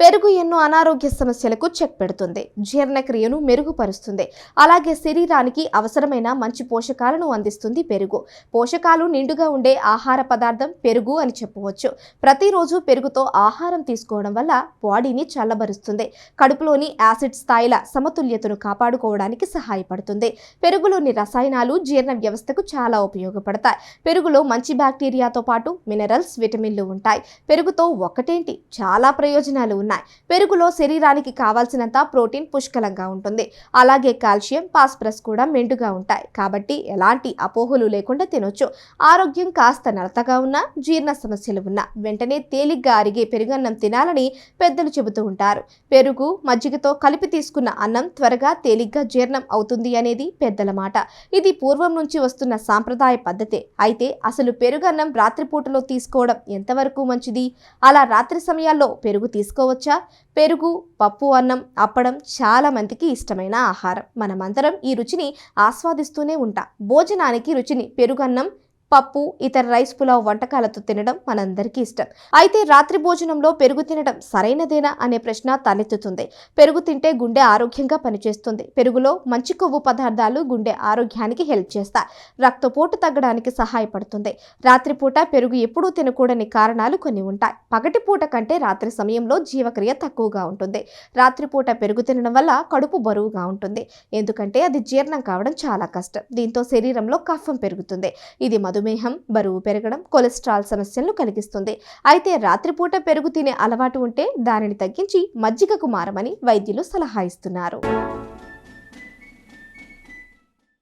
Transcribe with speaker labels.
Speaker 1: పెరుగు ఎన్నో అనారోగ్య సమస్యలకు చెక్ పెడుతుంది. జీర్ణక్రియను మెరుగుపరుస్తుంది. అలాగే శరీరానికి అవసరమైన మంచి పోషకాలను అందిస్తుంది పెరుగు. పోషకాలు నిండుగా ఉండే ఆహార పదార్థం పెరుగు అని చెప్పవచ్చు. ప్రతిరోజు పెరుగుతో ఆహారం తీసుకోవడం వల్ల బాడీని చల్లబరుస్తుంది. కడుపులోని యాసిడ్ స్థాయిల సమతుల్యతను కాపాడుకోవడానికి సహాయపడుతుంది. పెరుగులోని రసాయనాలు జీర్ణ వ్యవస్థకు చాలా ఉపయోగపడతాయి. పెరుగులో మంచి బ్యాక్టీరియాతో పాటు మినరల్స్ విటమిన్లు ఉంటాయి. పెరుగుతో ఒకటేంటి? చాలా ప్రయోజనాలు ఉన్నాయి. పెరుగులో శరీరానికి కావాల్సినంత ప్రోటీన్ పుష్కలంగా ఉంటుంది. అలాగే కాల్షియం పాస్పరస్ కూడా మెండుగా ఉంటాయి. కాబట్టి ఎలాంటి అపోహలు లేకుండా తినొచ్చు. ఆరోగ్యం కాస్త నలతగా ఉన్నా జీర్ణ సమస్యలు ఉన్నా వెంటనే తేలిగ్గా అరిగే పెరుగన్నం తినాలని పెద్దలు చెబుతూ ఉంటారు. పెరుగు మజ్జిగతో కలిపి తీసుకున్న అన్నం త్వరగా తేలిగ్గా జీర్ణం అవుతుంది అనేది పెద్దల మాట. ఇది పూర్వం నుంచి వస్తున్న సాంప్రదాయ పద్ధతే. అయితే అసలు పెరుగన్నం రాత్రిపూటలో తీసుకోవడం ఎంతవరకు మంచిది? అలా రాత్రి సమయాల్లో పెరుగు తీసుకోవచ్చు? పెరుగు పప్పు అన్నం అప్పడం చాలా మందికి ఇష్టమైన ఆహారం. మనమందరం ఈ రుచిని ఆస్వాదిస్తూనే ఉంటాం. భోజనానికి రుచిని పెరుగన్నం పప్పు ఇతర రైస్ పులావ్ వంటకాలతో తినడం మనందరికీ ఇష్టం. అయితే రాత్రి భోజనంలో పెరుగు తినడం సరైనదేనా అనే ప్రశ్న తలెత్తుతుంది. పెరుగు తింటే గుండె ఆరోగ్యంగా పనిచేస్తుంది. పెరుగులో మంచి కొవ్వు పదార్థాలు గుండె ఆరోగ్యానికి హెల్ప్ చేస్తాయి. రక్తపోటు తగ్గడానికి సహాయపడుతుంది. రాత్రిపూట పెరుగు ఎప్పుడూ తినకూడని కారణాలు కొన్ని ఉంటాయి. పగటిపూట కంటే రాత్రి సమయంలో జీవక్రియ తక్కువగా ఉంటుంది. రాత్రిపూట పెరుగు తినడం వల్ల కడుపు బరువుగా ఉంటుంది. ఎందుకంటే అది జీర్ణం కావడం చాలా కష్టం. దీంతో శరీరంలో కఫం పెరుగుతుంది. ఇది మధుమేహం బరువు పెరగడం కొలెస్ట్రాల్ సమస్యలను కలిగిస్తుంది. అయితే రాత్రిపూట పెరుగు తినే అలవాటు ఉంటే దానిని తగ్గించి మజ్జిగకు మారమని వైద్యులు సలహా ఇస్తున్నారు.